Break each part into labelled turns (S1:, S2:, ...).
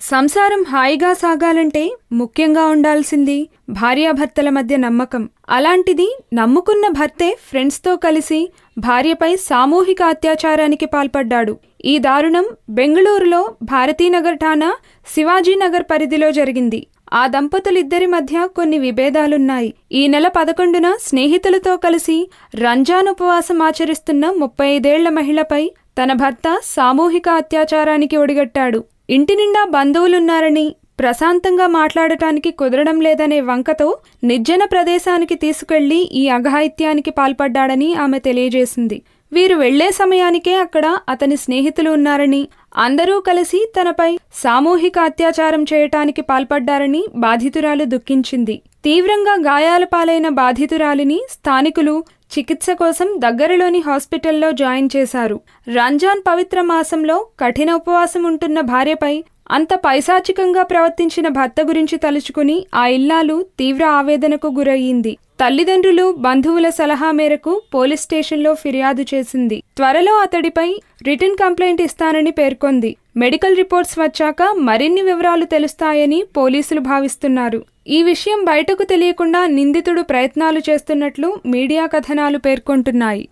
S1: సంసారం హాయిగా సాగాలంటే ముఖ్యంగా ఉండాల్సింది భార్యాభర్తల మధ్య నమ్మకం. అలాంటిది నమ్ముకున్న భర్తే ఫ్రెండ్స్తో కలిసి భార్యపై సామూహిక అత్యాచారానికి పాల్పడ్డాడు. ఈ దారుణం బెంగళూరులో భారతీనగర్ ఠాణా శివాజీనగర్ పరిధిలో జరిగింది. ఆ దంపతులిద్దరి మధ్య కొన్ని విభేదాలున్నాయి. ఈ నెల పదకొండున స్నేహితులతో కలిసి రంజాన్ ఉపవాసం ఆచరిస్తున్న ముప్పై ఐదేళ్ళ మహిళపై తన భర్త సామూహిక అత్యాచారానికి ఒడిగట్టాడు. ఇంటి నిండా బంధువులున్నారని ప్రశాంతంగా మాట్లాడటానికి కుదరడం లేదనే వంకతో నిర్జన ప్రదేశానికి తీసుకెళ్ళి ఈ అఘాయిత్యానికి పాల్పడ్డాడని ఆమె తెలియజేసింది. వీరు వెళ్ళే సమయానికే అక్కడ అతని స్నేహితులు ఉన్నారని అందరూ కలిసి తనపై సామూహిక అత్యాచారం చేయటానికి పాల్పడ్డారని బాధితురాలు దుఃఖించింది. తీవ్రంగా గాయాల పాలైన బాధితురాలిని స్థానికులు చికిత్స కోసం దగ్గరలోని హాస్పిటల్లో జాయిన్ చేశారు. రంజాన్ పవిత్ర మాసంలో కఠిన ఉపవాసం ఉంటున్న భార్యపై అంత పైశాచికంగా ప్రవర్తించిన భర్త గురించి తలుచుకుని ఆ ఇల్లాలు తీవ్ర ఆవేదనకు గురయ్యింది. తల్లిదండ్రులు బంధువుల సలహా మేరకు పోలీస్ స్టేషన్లో ఫిర్యాదు చేసింది. త్వరలో అతడిపై రిటర్న్ కంప్లైంట్ ఇస్తానని పేర్కొంది. మెడికల్ రిపోర్ట్స్ వచ్చాక మరిన్ని వివరాలు తెలుస్తాయని పోలీసులు భావిస్తున్నారు. ఈ విషయం బయటకు తెలియకుండా నిందితుడు ప్రయత్నాలు చేస్తున్నట్లు మీడియా కథనాలు పేర్కొంటున్నాయి.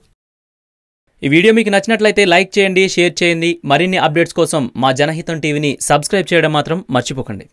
S2: ఈ వీడియో మీకు నచ్చినట్లయితే లైక్ చేయండి షేర్ చేయండి. మరిన్ని అప్డేట్స్ కోసం మా జనహితం టీవీని సబ్స్క్రైబ్ చేయడం మాత్రం మర్చిపోకండి.